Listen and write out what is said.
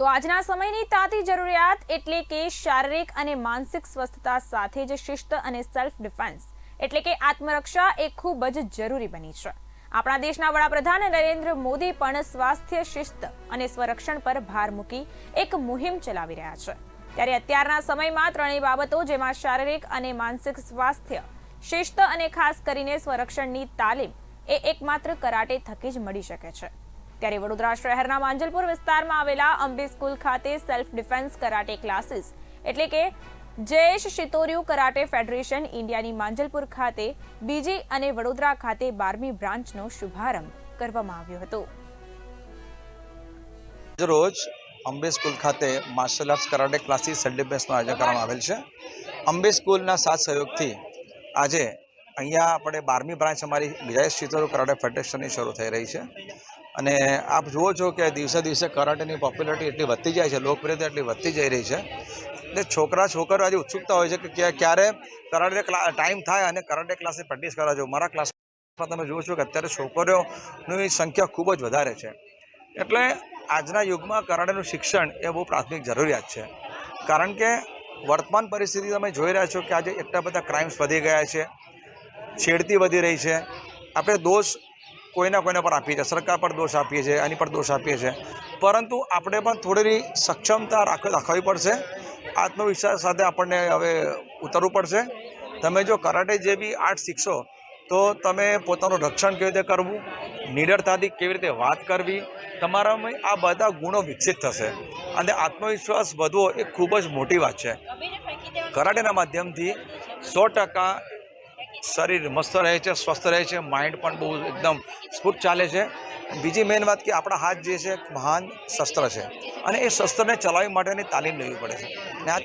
તો આજના સમયની તાતી જરૂરિયાત એટલે કે શારીરિક અને માનસિક સ્વસ્થતા સાથે જ શિસ્ત અને સેલ્ફ ડિફેન્સ એટલે કે આત્મરક્ષા એ ખૂબ જ જરૂરી બની છે. આપણા દેશના વડાપ્રધાન નરેન્દ્ર મોદી પણ સ્વાસ્થ્ય, શિસ્ત અને સ્વરક્ષણ પર ભાર મૂકી એક મુહિમ ચલાવી રહ્યા છે. ત્યારે અત્યારના સમયમાં ત્રણેય બાબતો જેમાં શારીરિક અને માનસિક સ્વાસ્થ્ય, શિસ્ત અને ખાસ કરીને સ્વરક્ષણની તાલીમ એ એકમાત્ર કરાટે થકી જ મળી શકે છે. ત્યારે વડોદરા શહેરના માંજલપુર વિસ્તારમાં આવેલા અંબે સ્કૂલ ખાતે સેલ્ફ ડિફેન્સ કરાટે ક્લાસીસ એટલે કે જયેશ શિતોરિયુ કરાટે ફેડરેશન ઇન્ડિયાની માંજલપુર ખાતે, બીજી અને વડોદરા ખાતે બારમી બ્રાન્ચનો શુભારંભ કરવામાં આવ્યો હતો. રોજ અંબે સ્કૂલ ખાતે martial arts karate classes self ડિફેન્સનું આયોજન કરવામાં આવેલ છે. અંબે સ્કૂલના સાથ સહયોગથી આજે અહીંયા આપણે બારમી બ્રાન્ચ અમારી જયેશ શીતળ કરાટે ફેડરેશનની શરૂ થઈ રહી છે. અને આપ જુઓ છો કે દિવસે દિવસે કરાટેની પોપ્યુલરિટી એટલી વધતી જાય છે, લોકપ્રિયતા એટલી વધતી જઈ રહી છે. એટલે છોકરા, છોકરીઓ આજે ઉત્સુકતા હોય છે કે ક્યાં- ક્યારે કરાટે ટાઈમ થાય અને કરાટે ક્લાસની પ્રેક્ટિસ કરવા જવું મારા ક્લાસમાં તમે જુઓ છો કે અત્યારે છોકરીઓની સંખ્યા ખૂબ જ વધારે છે. એટલે આજના યુગમાં કરાટેનું શિક્ષણ એ બહુ પ્રાથમિક જરૂરિયાત છે. કારણ કે વર્તમાન પરિસ્થિતિ તમે જોઈ રહ્યા છો કે આજે એટલા બધા ક્રાઇમ્સ વધી ગયા છે, છેડતી વધી રહી છે. આપણે દોષ કોઈના કોઈના પર આપીએ છીએ. સરકાર પર દોષ આપીએ છીએ, એની પર દોષ આપીએ છીએ. પરંતુ આપણે પણ થોડી સક્ષમતા રાખ, રાખવી પડશે. આત્મવિશ્વાસ સાથે આપણને હવે ઉતરવું પડશે. તમે જો કરાટે જે બી આર્ટ શીખશો, તો તમે પોતાનું રક્ષણ કેવી રીતે કરવું, નિડરતાથી કેવી રીતે વાત કરવી, તમારામાં આ બધા ગુણો વિકસિત થશે. અને આત્મવિશ્વાસ વધવો એ ખૂબ જ મોટી વાત છે. કરાટેના માધ્યમથી સો ટકા શરીર મસ્ત રહે છે, સ્વસ્થ રહે છે માઇન્ડ પણ બહુ એકદમ સ્ફૂર્ત ચાલે છે. બીજી મેઇન વાત કે આપણા હાથ જે છે, મહાન શસ્ત્ર છે. અને એ શસ્ત્રને ચલાવવા માટેની તાલીમ લેવી પડે છે. આ